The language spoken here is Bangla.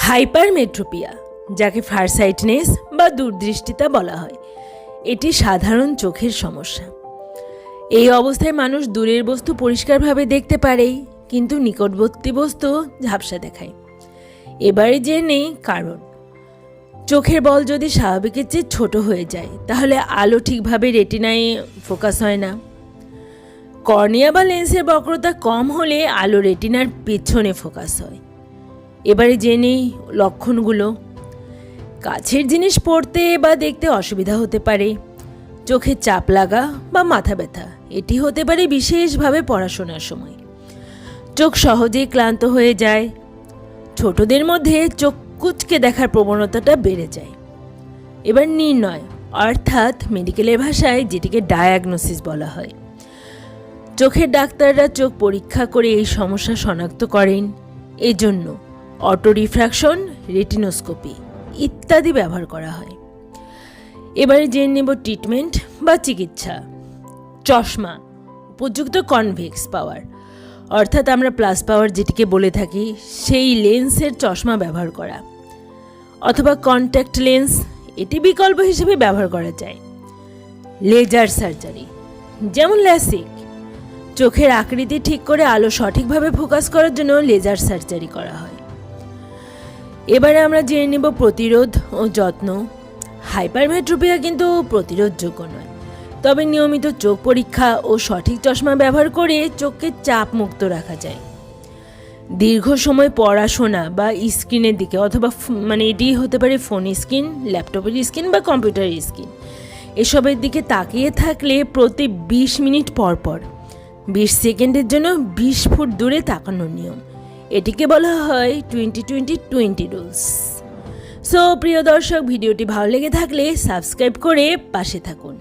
হাইপারমেট্রোপিয়া, যাকে ফারসাইটনেস বা দূরদৃষ্টিতা বলা হয়। এটি সাধারণ চোখের সমস্যা। এই অবস্থায় মানুষ দূরের বস্তু পরিষ্কারভাবে দেখতে পারে, কিন্তু নিকটবর্তী বস্তু ঝাপসা দেখায়। এবারে নেই কারণ। চোখের বল যদি স্বাভাবিকের চেয়ে ছোট হয়ে যায়, তাহলে আলো ঠিকভাবে রেটিনায় ফোকাস হয় না। কর্নিয়া বা লেন্সের বক্রতা কম হলে আলো রেটিনার পেছনে ফোকাস হয়। এবারে জেনেই লক্ষণগুলো। কাছের জিনিস পড়তে বা দেখতে অসুবিধা হতে পারে। চোখে চাপ লাগা বা মাথা ব্যথা, এটি হতে পারে বিশেষভাবে পড়াশোনার সময়। চোখ সহজেই ক্লান্ত হয়ে যায়। ছোটদের মধ্যে চোখ কুচকে দেখার প্রবণতাটা বেড়ে যায়। এবার নির্ণয়, অর্থাৎ মেডিকেলের ভাষায় যেটিকে ডায়াগনোসিস বলা হয়। চোখের ডাক্তাররা চোখ পরীক্ষা করে এই সমস্যা শনাক্ত করেন। এজন্য অটো রিফ্র্যাকশন রেটিনোস্কোপি ইত্যাদি ব্যবহার করা হয়। এবারে জেনে নেব ট্রিটমেন্ট বা চিকিৎসা। চশমা, উপযুক্ত কনভেক্স পাওয়ার। অর্থাৎ আমরা প্লাস পাওয়ার যেটিকে বলে থাকি, সেই লেন্সের চশমা ব্যবহার করা। অথবা কন্ট্যাক্ট লেন্স, এটি বিকল্প হিসেবে ব্যবহার করা যায়। লেজার সার্জারি, যেমন ল্যাসিক। চোখের আকৃতি ঠিক করে আলো সঠিকভাবে ফোকাস করার জন্য লেজার সার্জারি করা হয়। এবারে আমরা জেনে নেব প্রতিরোধ ও যত্ন। হাইপারমেট্রোপিয়া কিন্তু প্রতিরোধযোগ্য নয়। তবে নিয়মিত চোখ পরীক্ষা ও সঠিক চশমা ব্যবহার করে চোখকে চাপ মুক্ত রাখা যায়। দীর্ঘ সময় পড়াশোনা বা স্ক্রিনের দিকে অথবা মানে এটি হতে পারে ফোন স্ক্রিন, ল্যাপটপের স্ক্রিন বা কম্পিউটারের স্ক্রিন। এসবের দিকে তাকিয়ে থাকলে প্রতি বিশ মিনিট পর পর, বিশ সেকেন্ডের জন্য বিশ ফুট দূরে তাকানোর নিয়ম। এটিকে বলা হয় twenty twenty twenty rules so প্রিয় দর্শক, ভিডিওটি ভালো লেগে থাকলে সাবস্ক্রাইব করে পাশে থাকুন।